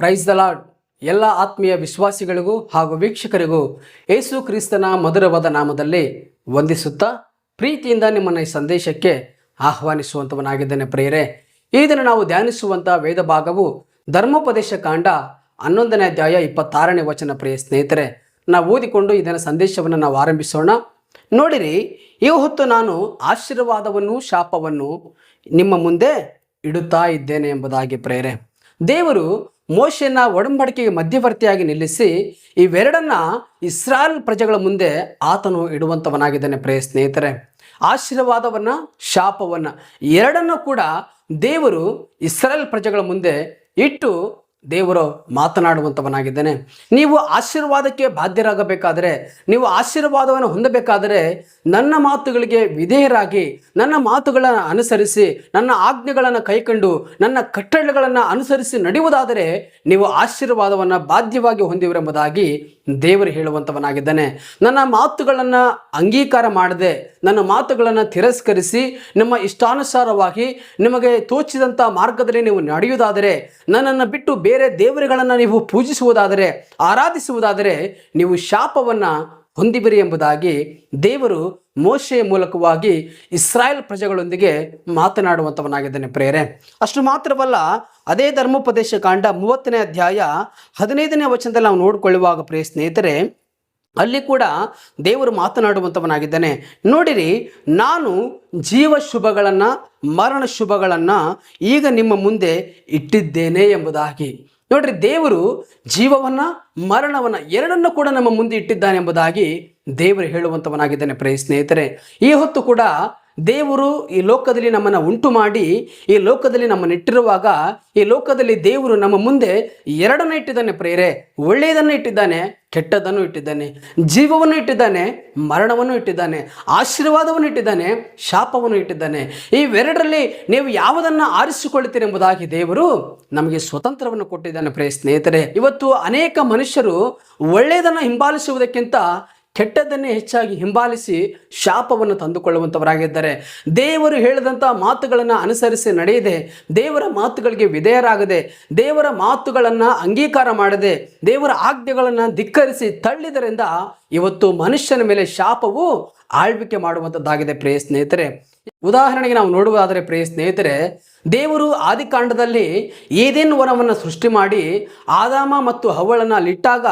Praise the lord ಎಲ್ಲ ಆತ್ಮೀಯ ವಿಶ್ವಾಸಿಗಳಿಗೂ ಹಾಗೂ ವೀಕ್ಷಕರಿಗೂ ಯೇಸು ಕ್ರಿಸ್ತನ ಮಧುರವಾದ ನಾಮದಲ್ಲಿ ವಂದಿಸುತ್ತಾ ಪ್ರೀತಿಯಿಂದ ನಿಮ್ಮನ್ನು ಈ ಸಂದೇಶಕ್ಕೆ ಆಹ್ವಾನಿಸುವಂಥವನಾಗಿದ್ದೇನೆ ಪ್ರಿಯರೇ. ಈ ದಿನ ನಾವು ಧ್ಯಾನಿಸುವಂಥ ವೇದ ಭಾಗವು ಧರ್ಮೋಪದೇಶ ಕಾಂಡ ಹನ್ನೊಂದನೇ ಅಧ್ಯಾಯ ಇಪ್ಪತ್ತಾರನೇ ವಚನ ಪ್ರಿಯ ಸ್ನೇಹಿತರೆ, ನಾವು ಓದಿಕೊಂಡು ಇದರ ಸಂದೇಶವನ್ನು ನಾವು ಆರಂಭಿಸೋಣ. ನೋಡಿರಿ, ಈ ಹೊತ್ತು ನಾನು ಆಶೀರ್ವಾದವನ್ನು ಶಾಪವನ್ನು ನಿಮ್ಮ ಮುಂದೆ ಇಡುತ್ತಾ ಇದ್ದೇನೆ ಎಂಬುದಾಗಿ ಪ್ರೇರೆ ದೇವರು ಮೋಶೆಯನ್ನ ಒಡಂಬಡಿಕೆಗೆ ಮಧ್ಯವರ್ತಿಯಾಗಿ ನಿಲ್ಲಿಸಿ ಇವೆರಡನ್ನ ಇಸ್ರಾಯಲ್ ಪ್ರಜೆಗಳ ಮುಂದೆ ಆತನು ಇಡುವಂಥವನಾಗಿದ್ದಾನೆ, ಪ್ರಿಯ ಸ್ನೇಹಿತರೆ. ಆಶೀರ್ವಾದವನ್ನ, ಶಾಪವನ್ನ ಎರಡನ್ನೂ ಕೂಡ ದೇವರು ಇಸ್ರಾಯಲ್ ಪ್ರಜೆಗಳ ಮುಂದೆ ಇಟ್ಟು ದೇವರು ಮಾತನಾಡುವಂಥವನಾಗಿದ್ದಾನೆ. ನೀವು ಆಶೀರ್ವಾದಕ್ಕೆ ಬಾಧ್ಯರಾಗಬೇಕಾದರೆ, ನೀವು ಆಶೀರ್ವಾದವನ್ನು ಹೊಂದಬೇಕಾದರೆ ನನ್ನ ಮಾತುಗಳಿಗೆ ವಿಧೇಯರಾಗಿ, ನನ್ನ ಮಾತುಗಳನ್ನು ಅನುಸರಿಸಿ, ನನ್ನ ಆಜ್ಞೆಗಳನ್ನು ಕೈಕೊಂಡು, ನನ್ನ ಕಟ್ಟಳೆಗಳನ್ನು ಅನುಸರಿಸಿ ನಡೆಯುವುದಾದರೆ ನೀವು ಆಶೀರ್ವಾದವನ್ನು ಬಾಧ್ಯವಾಗಿ ಹೊಂದಿವರೆಂಬುದಾಗಿ ದೇವರು ಹೇಳುವಂಥವನಾಗಿದ್ದಾನೆ. ನನ್ನ ಮಾತುಗಳನ್ನು ಅಂಗೀಕಾರ ಮಾಡದೆ ನನ್ನ ಮಾತುಗಳನ್ನು ತಿರಸ್ಕರಿಸಿ ನಿಮ್ಮ ಇಷ್ಟಾನುಸಾರವಾಗಿ ನಿಮಗೆ ತೋಚಿದಂಥ ಮಾರ್ಗದಲ್ಲಿ ನೀವು ನಡೆಯುವುದಾದರೆ, ನನ್ನನ್ನು ಬಿಟ್ಟು ಬೇರೆ ದೇವರುಗಳನ್ನು ನೀವು ಪೂಜಿಸುವುದಾದರೆ, ಆರಾಧಿಸುವುದಾದರೆ ನೀವು ಶಾಪವನ್ನು ಹೊಂದಿಬಿರಿ ಎಂಬುದಾಗಿ ದೇವರು ಮೋಶೆಯ ಮೂಲಕವಾಗಿ ಇಸ್ರಾಯೇಲ್ ಪ್ರಜೆಗಳೊಂದಿಗೆ ಮಾತನಾಡುವಂಥವನಾಗಿದ್ದಾನೆ ಪ್ರೇರೆ ಅಷ್ಟು ಮಾತ್ರವಲ್ಲ, ಅದೇ ಧರ್ಮೋಪದೇಶ ಕಾಂಡ ಮೂವತ್ತನೇ ಅಧ್ಯಾಯ ಹದಿನೈದನೇ ವಚನದಲ್ಲಿ ನಾವು ನೋಡಿಕೊಳ್ಳುವಾಗ ಪ್ರಿಯ ಸ್ನೇಹಿತರೆ ಅಲ್ಲಿ ಕೂಡ ದೇವರು ಮಾತನಾಡುವಂಥವನಾಗಿದ್ದಾನೆ. ನೋಡಿರಿ, ನಾನು ಜೀವ ಶುಭಗಳನ್ನು ಮರಣ ಶುಭಗಳನ್ನು ಈಗ ನಿಮ್ಮ ಮುಂದೆ ಇಟ್ಟಿದ್ದೇನೆ ಎಂಬುದಾಗಿ. ನೋಡ್ರಿ, ದೇವರು ಜೀವವನ್ನು, ಮರಣವನ್ನು ಎರಡನ್ನೂ ಕೂಡ ನಮ್ಮ ಮುಂದೆ ಇಟ್ಟಿದ್ದಾನೆ ಎಂಬುದಾಗಿ ದೇವರು ಹೇಳುವಂಥವನಾಗಿದ್ದಾನೆ. ಪ್ರೇ ಸ್ನೇಹಿತರೆ, ಈ ಹೊತ್ತು ಕೂಡ ದೇವರು ಈ ಲೋಕದಲ್ಲಿ ನಮ್ಮನ್ನು ಉಂಟು ಮಾಡಿ, ಈ ಲೋಕದಲ್ಲಿ ನಮ್ಮನ್ನು ಇಟ್ಟಿರುವಾಗ, ಈ ಲೋಕದಲ್ಲಿ ದೇವರು ನಮ್ಮ ಮುಂದೆ ಎರಡನ್ನು ಇಟ್ಟಿದ್ದಾನೆ ಪ್ರೇರೆ ಒಳ್ಳೆಯದನ್ನು ಇಟ್ಟಿದ್ದಾನೆ ಕೆಟ್ಟದನ್ನು ಇಟ್ಟಿದ್ದಾನೆ. ಜೀವವನ್ನು ಇಟ್ಟಿದ್ದಾನೆ, ಮರಣವನ್ನು ಇಟ್ಟಿದ್ದಾನೆ. ಆಶೀರ್ವಾದವನ್ನು ಇಟ್ಟಿದ್ದಾನೆ, ಶಾಪವನ್ನು ಇಟ್ಟಿದ್ದಾನೆ. ಇವೆರಡರಲ್ಲಿ ನೀವು ಯಾವುದನ್ನು ಆರಿಸಿಕೊಳ್ಳುತ್ತೀರಿ ಎಂಬುದಾಗಿ ದೇವರು ನಮಗೆ ಸ್ವತಂತ್ರವನ್ನು ಕೊಟ್ಟಿದ್ದಾನೆ ಪ್ರೇ ಸ್ನೇಹಿತರೆ. ಇವತ್ತು ಅನೇಕ ಮನುಷ್ಯರು ಒಳ್ಳೆಯದನ್ನು ಹಿಂಬಾಲಿಸುವುದಕ್ಕಿಂತ ಕೆಟ್ಟದ್ದನ್ನೇ ಹೆಚ್ಚಾಗಿ ಹಿಂಬಾಲಿಸಿ ಶಾಪವನ್ನು ತಂದುಕೊಳ್ಳುವಂಥವರಾಗಿದ್ದಾರೆ. ದೇವರು ಹೇಳಿದಂಥ ಮಾತುಗಳನ್ನು ಅನುಸರಿಸಿ ನಡೆಯದೆ, ದೇವರ ಮಾತುಗಳಿಗೆ ವಿಧೇಯರಾಗದೆ, ದೇವರ ಮಾತುಗಳನ್ನು ಅಂಗೀಕಾರ ಮಾಡದೆ, ದೇವರ ಆಜ್ಞೆಗಳನ್ನು ಧಿಕ್ಕರಿಸಿ ತಳ್ಳಿದರಿಂದ ಇವತ್ತು ಮನುಷ್ಯನ ಮೇಲೆ ಶಾಪವು ಆಳ್ವಿಕೆ ಮಾಡುವಂಥದ್ದಾಗಿದೆ. ಪ್ರಿಯ ಸ್ನೇಹಿತರೆ ಉದಾಹರಣೆಗೆ ನಾವು ನೋಡುವುದಾದರೆ ಪ್ರಿಯ ಸ್ನೇಹಿತರೆ, ದೇವರು ಆದಿಕಾಂಡದಲ್ಲಿ ಏದೇನು ವನವನ್ನು ಸೃಷ್ಟಿ ಮಾಡಿ ಆದಾಮ ಮತ್ತು ಹವಳನ್ನು ಅಲ್ಲಿಟ್ಟಾಗ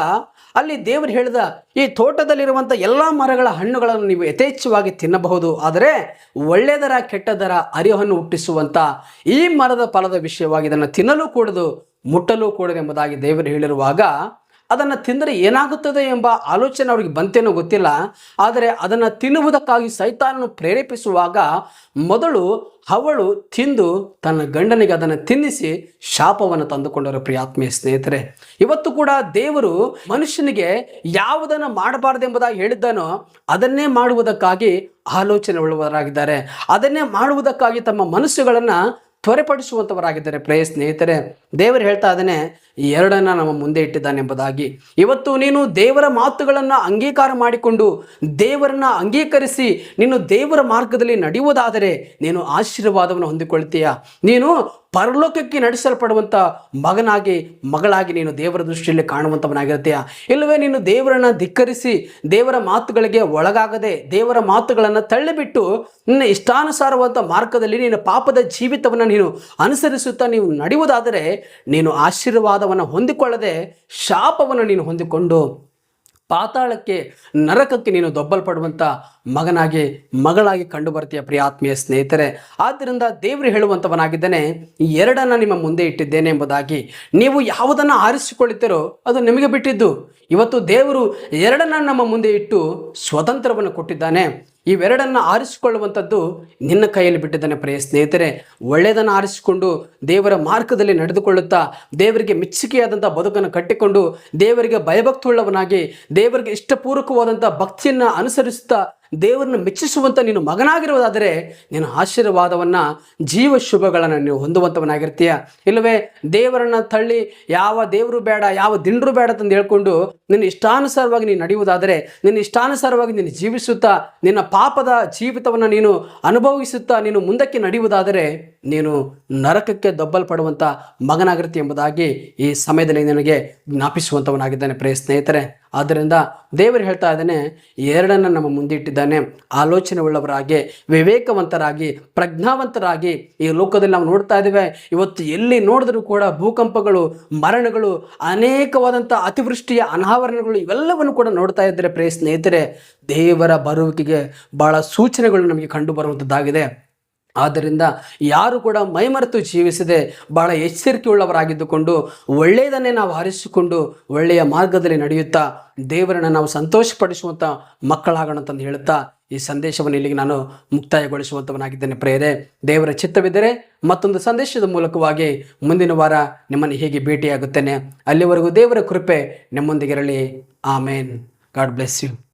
ಅಲ್ಲಿ ದೇವರು ಹೇಳಿದ ಈ ತೋಟದಲ್ಲಿರುವಂಥ ಎಲ್ಲ ಮರಗಳ ಹಣ್ಣುಗಳನ್ನು ನೀವು ಯಥೇಚ್ಛವಾಗಿ ತಿನ್ನಬಹುದು, ಆದರೆ ಒಳ್ಳೆಯದರ ಕೆಟ್ಟದರ ಅರಿವನ್ನು ಹುಟ್ಟಿಸುವಂಥ ಈ ಮರದ ಫಲದ ವಿಷಯವಾಗಿ ಇದನ್ನು ತಿನ್ನಲು ಕೂಡದು, ಮುಟ್ಟಲು ಕೂಡದು ಎಂಬುದಾಗಿ ದೇವರು ಹೇಳಿರುವಾಗ ಅದನ್ನು ತಿಂದರೆ ಏನಾಗುತ್ತದೆ ಎಂಬ ಆಲೋಚನೆ ಅವರಿಗೆ ಬಂತೇನೋ ಗೊತ್ತಿಲ್ಲ. ಆದರೆ ಅದನ್ನು ತಿನ್ನುವುದಕ್ಕಾಗಿ ಸೈತಾನನ್ನು ಪ್ರೇರೇಪಿಸುವಾಗ ಮೊದಲು ಅವಳು ತಿಂದು ತನ್ನ ಗಂಡನಿಗೆ ಅದನ್ನು ತಿನ್ನಿಸಿ ಶಾಪವನ್ನು ತಂದುಕೊಂಡರು ಪ್ರಿಯಾತ್ಮೀಯ ಸ್ನೇಹಿತರೆ. ಇವತ್ತು ಕೂಡ ದೇವರು ಮನುಷ್ಯನಿಗೆ ಯಾವುದನ್ನು ಮಾಡಬಾರ್ದೆಂಬುದಾಗಿ ಹೇಳಿದ್ದಾನೋ ಅದನ್ನೇ ಮಾಡುವುದಕ್ಕಾಗಿ ಆಲೋಚನೆ ಉಳ್ಳುವರಾಗಿದ್ದಾರೆ ಅದನ್ನೇ ಮಾಡುವುದಕ್ಕಾಗಿ ತಮ್ಮ ಮನಸ್ಸುಗಳನ್ನು ತ್ವರೆಪಡಿಸುವಂಥವರಾಗಿದ್ದಾರೆ ಪ್ರೇಯ ಸ್ನೇಹಿತರೆ, ದೇವರು ಹೇಳ್ತಾ ಇದ್ದಾನೆ, ಈ ಎರಡನ್ನ ನಮ್ಮ ಮುಂದೆ ಇಟ್ಟಿದ್ದಾನೆ ಎಂಬುದಾಗಿ. ಇವತ್ತು ನೀನು ದೇವರ ಮಾತುಗಳನ್ನು ಅಂಗೀಕಾರ ಮಾಡಿಕೊಂಡು ದೇವರನ್ನ ಅಂಗೀಕರಿಸಿ ನೀನು ದೇವರ ಮಾರ್ಗದಲ್ಲಿ ನಡೆಯುವುದಾದರೆ ನೀನು ಆಶೀರ್ವಾದವನ್ನು ಹೊಂದಿಕೊಳ್ತೀಯ? ನೀನು ಪರಲೋಕಕ್ಕೆ ನಡೆಸಲ್ಪಡುವಂಥ ಮಗನಾಗಿ, ಮಗಳಾಗಿ ನೀನು ದೇವರ ದೃಷ್ಟಿಯಲ್ಲಿ ಕಾಣುವಂಥವನಾಗಿರ್ತೀಯ ಇಲ್ಲವೇ ನೀನು ದೇವರನ್ನು ಧಿಕ್ಕರಿಸಿ, ದೇವರ ಮಾತುಗಳಿಗೆ ಒಳಗಾಗದೆ, ದೇವರ ಮಾತುಗಳನ್ನು ತಳ್ಳಿಬಿಟ್ಟು, ನಿನ್ನ ಇಷ್ಟಾನುಸಾರವಾದ ಮಾರ್ಗದಲ್ಲಿ ನೀನು ಪಾಪದ ಜೀವಿತವನ್ನು ನೀನು ಅನುಸರಿಸುತ್ತಾ ನೀವು ನಡೆಯುವುದಾದರೆ, ನೀನು ಆಶೀರ್ವಾದವನ್ನು ಹೊಂದಿಕೊಳ್ಳದೆ ಶಾಪವನ್ನು ನೀನು ಹೊಂದಿಕೊಂಡು ಪಾತಾಳಕ್ಕೆ ನರಕಕ್ಕೆ ನೀನು ದೊಬ್ಬಲ್ಪಡುವಂಥ ಮಗನಾಗಿ, ಮಗಳಾಗಿ ಕಂಡು ಬರ್ತೀಯ ಪ್ರಿಯಾತ್ಮೀಯ ಸ್ನೇಹಿತರೆ. ಆದ್ದರಿಂದ ದೇವರು ಹೇಳುವಂಥವನಾಗಿದ್ದಾನೆ ಈ ಎರಡನ್ನು ನಿಮ್ಮ ಮುಂದೆ ಇಟ್ಟಿದ್ದೇನೆ ಎಂಬುದಾಗಿ. ನೀವು ಯಾವುದನ್ನು ಆರಿಸಿಕೊಳ್ಳುತ್ತೀರೋ ಅದು ನಿಮಗೆ ಬಿಟ್ಟಿದ್ದು. ಇವತ್ತು ದೇವರು ಎರಡನ್ನು ನಮ್ಮ ಮುಂದೆ ಇಟ್ಟು ಸ್ವತಂತ್ರವನ್ನು ಕೊಟ್ಟಿದ್ದಾನೆ. ಇವೆರಡನ್ನು ಆರಿಸಿಕೊಳ್ಳುವಂಥದ್ದು ನಿನ್ನ ಕೈಯಲ್ಲಿ ಬಿಟ್ಟಿದ್ದಾನೆ ಪ್ರಿಯ ಸ್ನೇಹಿತರೆ. ಒಳ್ಳೆಯದನ್ನು ಆರಿಸಿಕೊಂಡು ದೇವರ ಮಾರ್ಗದಲ್ಲಿ ನಡೆದುಕೊಳ್ಳುತ್ತಾ ದೇವರಿಗೆ ಮೆಚ್ಚುಗೆಯಾದಂಥ ಬದುಕನ್ನು ಕಟ್ಟಿಕೊಂಡು ದೇವರಿಗೆ ಭಯಭಕ್ತಿಯುಳ್ಳವನಾಗಿ ದೇವರಿಗೆ ಇಷ್ಟಪೂರ್ವಕವಾದಂಥ ಭಕ್ತಿಯನ್ನು ಅನುಸರಿಸುತ್ತಾ ದೇವರನ್ನು ಮೆಚ್ಚಿಸುವಂಥ ನೀನು ಮಗನಾಗಿರುವುದಾದರೆ ನೀನು ಆಶೀರ್ವಾದವನ್ನು ಜೀವ ಶುಭಗಳನ್ನು ನೀವು ಹೊಂದುವಂಥವನಾಗಿರ್ತೀಯ ಇಲ್ಲವೇ, ದೇವರನ್ನು ತಳ್ಳಿ ಯಾವ ದೇವರು ಬೇಡ, ಯಾವ ದಿಂಡ್ರು ಬೇಡ ಅಂತ ಹೇಳ್ಕೊಂಡು ನಿನ್ನ ಇಷ್ಟಾನುಸಾರವಾಗಿ ನೀನು ನಡೆಯುವುದಾದರೆ, ನಿನ್ನ ಇಷ್ಟಾನುಸಾರವಾಗಿ ನೀನು ಜೀವಿಸುತ್ತಾ, ನಿನ್ನ ಪಾಪದ ಜೀವಿತವನ್ನು ನೀನು ಅನುಭವಿಸುತ್ತಾ, ನೀನು ಮುಂದಕ್ಕೆ ನಡೆಯುವುದಾದರೆ ನೀನು ನರಕಕ್ಕೆ ದೊಬ್ಬಲ್ಪಡುವಂಥ ಮಗನಾಗಿರ್ತೀಯ ಎಂಬುದಾಗಿ ಈ ಸಮಯದಲ್ಲಿ ನನಗೆ ಜ್ಞಾಪಿಸುವಂಥವನಾಗಿದ್ದಾನೆ ಪ್ರಿಯ ಸ್ನೇಹಿತರೆ. ಆದ್ದರಿಂದ ದೇವರು ಹೇಳ್ತಾ ಇದ್ದಾನೆ, ಎರಡನ್ನು ನಮ್ಮ ಮುಂದಿಟ್ಟಿದ್ದಾನೆ ಆಲೋಚನೆ ಉಳ್ಳವರಾಗಿ ವಿವೇಕವಂತರಾಗಿ, ಪ್ರಜ್ಞಾವಂತರಾಗಿ ಈ ಲೋಕದಲ್ಲಿ ನಾವು ನೋಡ್ತಾ ಇದ್ದೇವೆ. ಇವತ್ತು ಎಲ್ಲಿ ನೋಡಿದ್ರೂ ಕೂಡ ಭೂಕಂಪಗಳು, ಮರಣಗಳು, ಅನೇಕವಾದಂಥ ಅತಿವೃಷ್ಟಿಯ ಅನಾವರಣಗಳು ಇವೆಲ್ಲವನ್ನು ಕೂಡ ನೋಡ್ತಾ ಇದ್ದರೆ ಪ್ರೇ ಸ್ನೇಹಿತರೆ. ದೇವರ ಬರುವಿಕೆಗೆ ಬಹಳ ಸೂಚನೆಗಳು ನಮಗೆ ಕಂಡು ಬರುವಂಥದ್ದಾಗಿದೆ. ಆದ್ದರಿಂದ ಯಾರು ಕೂಡ ಮೈಮರೆತು ಜೀವಿಸದೆ ಬಹಳ ಎಚ್ಚರಿಕೆ ಉಳ್ಳವರಾಗಿದ್ದುಕೊಂಡು ಒಳ್ಳೆಯದನ್ನೇ ನಾವು ಆರಿಸಿಕೊಂಡು ಒಳ್ಳೆಯ ಮಾರ್ಗದಲ್ಲಿ ನಡೆಯುತ್ತಾ ದೇವರನ್ನು ನಾವು ಸಂತೋಷಪಡಿಸುವಂಥ ಮಕ್ಕಳಾಗೋಣ ಅಂತಂದು ಹೇಳುತ್ತಾ ಈ ಸಂದೇಶವನ್ನು ಇಲ್ಲಿಗೆ ನಾನು ಮುಕ್ತಾಯಗೊಳಿಸುವಂಥವನಾಗಿದ್ದೇನೆ ಪ್ರೇರೆ ದೇವರ ಚಿತ್ತವಿದ್ದರೆ ಮತ್ತೊಂದು ಸಂದೇಶದ ಮೂಲಕವಾಗಿ ಮುಂದಿನ ವಾರ ನಿಮ್ಮನ್ನು ಹೇಗೆ ಭೇಟಿಯಾಗುತ್ತೇನೆ. ಅಲ್ಲಿವರೆಗೂ ದೇವರ ಕೃಪೆ ನಿಮ್ಮೊಂದಿಗಿರಲಿ ಆಮೇನ್. God bless you.